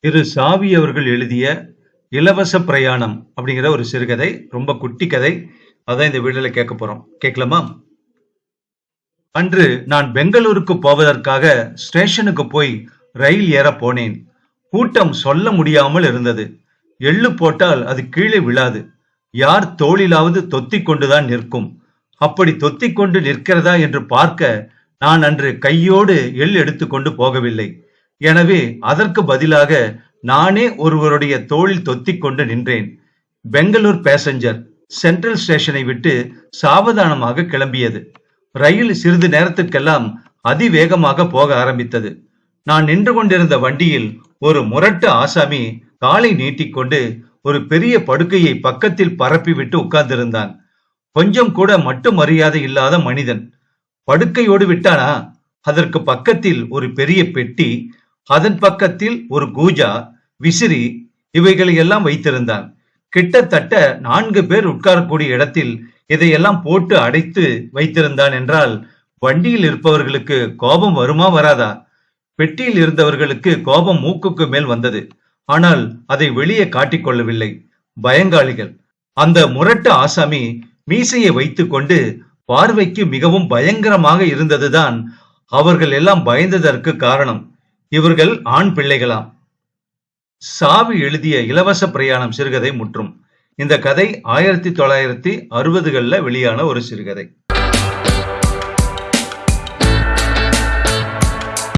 திரு சாவி அவர்கள் எழுதிய இலவச பிரயாணம் அப்படிங்கிற ஒரு சிறுகதை ரொம்ப குட்டி கதை. அதான் இந்த வீடியோல கேட்க போறோம். கேட்கலாமா? அன்று நான் பெங்களூருக்கு போவதற்காக ஸ்டேஷனுக்கு போய் ரயில் ஏற போனேன். கூட்டம் சொல்ல முடியாமல் இருந்தது. எள்ளு போட்டால் அது கீழே விழாது. யார் தோளிலாவது தொத்திக் கொண்டுதான் நிற்கும். அப்படி தொத்திக் கொண்டு நிற்கிறதா என்று பார்க்க நான் அன்று கையோடு எள் எடுத்துக்கொண்டு போகவில்லை. எனவே அதற்கு பதிலாக நானே ஒருவருடைய தோளில் தொத்திக் கொண்டு நின்றேன். பெங்களூர் பேசஞ்சர் சென்ட்ரல் ஸ்டேஷனை விட்டு சாவதானமாக கிளம்பியது. ரயில் சிறிது நேரத்துக்கெல்லாம் அதிவேகமாக போக ஆரம்பித்தது. நான் நின்று கொண்டிருந்த வண்டியில் ஒரு முரட்டு ஆசாமி காலை நீட்டிக்கொண்டு ஒரு பெரிய படுக்கையை பக்கத்தில் பரப்பிவிட்டு உட்கார்ந்திருந்தான். கொஞ்சம் கூட மட்டு மரியாதை இல்லாத மனிதன். படுக்கையோடு விட்டானா? அதற்கு பக்கத்தில் ஒரு பெரிய பெட்டி அதன் பக்கத்தில் ஒரு கூஜா விசிறி இவைகளை எல்லாம் வைத்திருந்தான். கிட்டத்தட்ட நான்கு பேர் உட்காரக்கூடிய இடத்தில் இதையெல்லாம் போட்டு அடைத்து வைத்திருந்தான் என்றால் வண்டியில் இருப்பவர்களுக்கு கோபம் வருமா வராதா? பெட்டியில் இருந்தவர்களுக்கு கோபம் மூக்குக்கு மேல் வந்தது. ஆனால் அதை வெளியே காட்டிக்கொள்ளவில்லை பயங்காளிகள். அந்த முரட்டு ஆசாமி மீசையை வைத்துக்கொண்டு பார்வைக்கு மிகவும் பயங்கரமாக இருந்ததுதான் அவர்கள் எல்லாம் பயந்ததற்கு காரணம். இவர்கள் ஆண் பிள்ளைகளாம். சாவி எழுதிய இலவச பிரயாணம் சிறுகதை முற்றும். இந்த கதை ஆயிரத்தி தொள்ளாயிரத்தி அறுபதுகளில் வெளியான ஒரு சிறுகதை.